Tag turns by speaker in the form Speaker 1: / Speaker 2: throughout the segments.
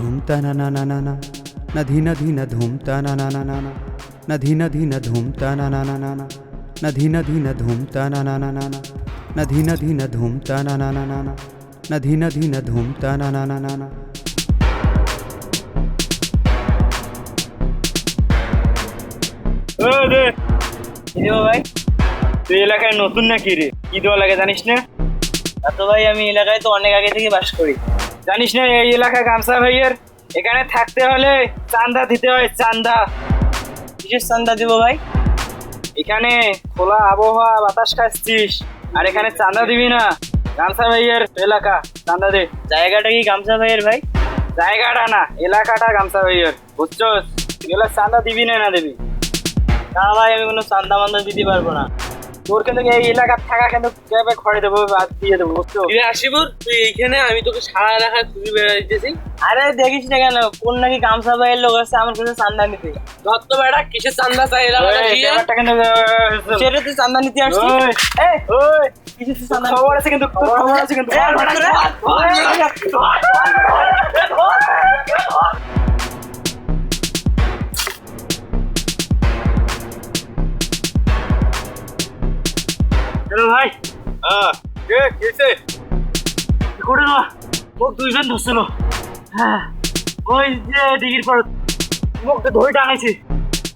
Speaker 1: ধুম তা না না না না না না ধি না ধি না ধুম তা না না না না না না ধি না ধি না ধুম তা না না না না না না না ধি না ধুম তা না না না না না না না ধি না ধুম তা না না না না না না না ধি না ধুম তা না না না না না
Speaker 2: কি ভাই তুই এলাকায় নতুন নাকি রে কি দেওয়া লাগে জানিস না এত ভাই আমি এলাকায় তো অনেক আগে থেকে বাস করি জানিস না এই এলাকায় গামছা ভাইয়ের? এখানে থাকতে হলে চান্দা দিতে হয় চান্দা কিসের চান্দা দিব ভাই? এখানে খোলা আবহাওয়া বাতাস খাচ্ছিস। আর এখানে চান্দা দিবি না। গামছা ভাইয়ের এলাকা চান্দা দে। জায়গাটা কি গামছা ভাইয়ের ভাই? জায়গাটা না এলাকাটা গামছা ভাইয়ের। বুঝছ এগুলো চান্দা দিবি না না দিবি? না ভাই আমি কোনো চান্দা মান্দা দিতে পারব না। তোর কিন্তু এই এলাকার থাকা কিন্তু কীভাবে খড়ে দেবো বাদ দিয়ে দেবো বুঝছ?
Speaker 3: আসিবুর তুই এইখানে আমি তোকে সারা রাখা খুবই বেড়াইতেছি
Speaker 2: আরে দেখিস না কেন কোন নাকি গামছা ভাইয়ের লোক আছে আমার কাছে চান্দা নিতে।
Speaker 3: ধর তো বেড়া কিসের চান্দা চাই এলাকাটা
Speaker 2: ব্যাপারটা সেটা তুই চান্দা নিতে আসছিস এই, ওই, কিসের চান্দা? খবর আছে কিন্তু খবর আছে কিন্তু। হ্যালো ভাই।
Speaker 4: হ্যাঁ। কে?
Speaker 2: করে না মোক দুইজন ধরছিল। হ্যাঁ ওই যে ডিগির পর ধরে টাঙাইছে।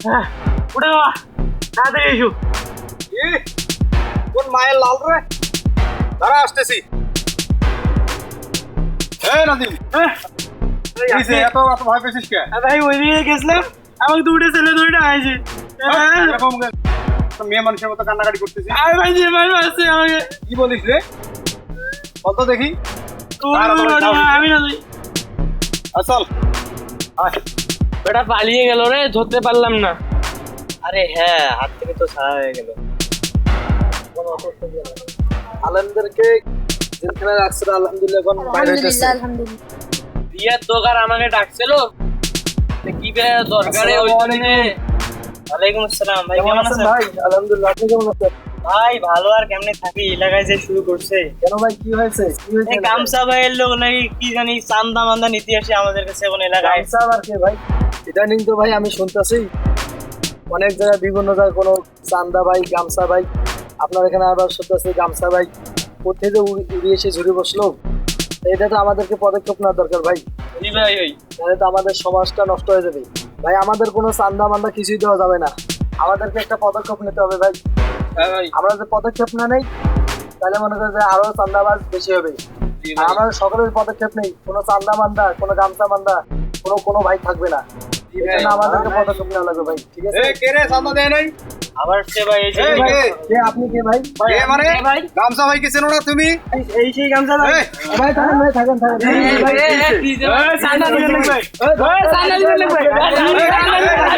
Speaker 2: হ্যাঁ উঠে তাড়াতাড়ি এসো।
Speaker 4: কোন মায়ের লাল রে? দাঁড়া আসতেছি। নাদিম
Speaker 2: হ্যাঁ
Speaker 4: এত এত ভয় পেয়েছিস কে?
Speaker 2: ভাই ওই দিকে গেছিলাম আমাকে দুটো ছেলে ধরে টাঙাইছে।
Speaker 4: এরকম মেয়ে মানুষের মতো কান্নাকাটি করতেছিস
Speaker 2: আর ভাই যে ভাই আসছে আমাকে।
Speaker 4: কি বলিস রে? কত দেখি।
Speaker 2: আমি না
Speaker 4: আসল আয়।
Speaker 3: বেটা পালিয়ে গেল রে ধরতে পারলাম না।
Speaker 2: আরে হ্যাঁ হাত থেকে তো ছাড়া হয়ে গেল।
Speaker 4: আলমদেরকে জেলখানে রাখছিল আলহামদুলিল্লাহ এখন বাইরে
Speaker 3: বিয়ার দোকান আমাকে ডাকছিল। কি বে দরকারে ওই জন্যে
Speaker 2: ওয়ালাইকুম আসসালাম ভাই কেমন আছেন
Speaker 4: ভাই? আলহামদুলিল্লাহ আপনি কেমন আছেন?
Speaker 2: ভাই ভালো। আর কেমনে থাকি? এলাকায় যে শুরু করছে।
Speaker 4: কেন ভাই কি হয়েছে? কি
Speaker 2: এই গামছা ভাইয়ের লোক নাকি কি জানি চান্দা মান্দা নীতি আসে আমাদের কাছে এখন এলাকায়।
Speaker 4: আবার কে ভাই? ইদানিং তো ভাই আমি শুনতেছি অনেক জায়গায় বিভিন্ন জায়গায় কোনো চান্দা ভাই গামছা ভাই। আপনার এখানে আবার শুনতেছি গামছা ভাই কোথায় যে উড়ি উড়ি এসে ঝুড়ে বসল? এটা তো আমাদেরকে পদক্ষেপ নেওয়া দরকার ভাই।
Speaker 3: ভাই
Speaker 4: তাহলে তো আমাদের সমাজটা নষ্ট হয়ে যাবে। ভাই আমাদের কোনো চান্দা মান্দা কিছুই দেওয়া যাবে না। আমাদেরকে একটা পদক্ষেপ নিতে হবে ভাই।
Speaker 3: হ্যাঁ
Speaker 4: আমরা যদি পদক্ষেপ না নেই তাহলে মনে করি যে আরও চান্দাবাজ বেশি হবে। আমরা সকলের পদক্ষেপ নেই কোনো চান্দা মান্দা কোনো গামছা মান্দা কোনো কোনো ভাই থাকবে না। আমাদেরকে পদক্ষেপ নেওয়া লাগবে ভাই ঠিক আছে?
Speaker 2: আবার সে ভাই এই যে
Speaker 5: এই কে?
Speaker 4: এ আপনি কে ভাই
Speaker 5: কে মানে
Speaker 2: কে ভাই?
Speaker 5: গামছা ভাই কে চেনো না তুমি
Speaker 2: এই সেই গামছা ভাই
Speaker 5: এই,
Speaker 4: ভাই থাকেন ভাই থাকেন থাকেন
Speaker 2: এই ভাই,
Speaker 3: এই
Speaker 2: ভাই।
Speaker 3: ওই
Speaker 2: sandal
Speaker 3: নিয়ে নে
Speaker 2: ভাই। ওই sandal নিয়ে নে
Speaker 4: ভাই।
Speaker 2: ওই sandal নিয়ে নে ভাই।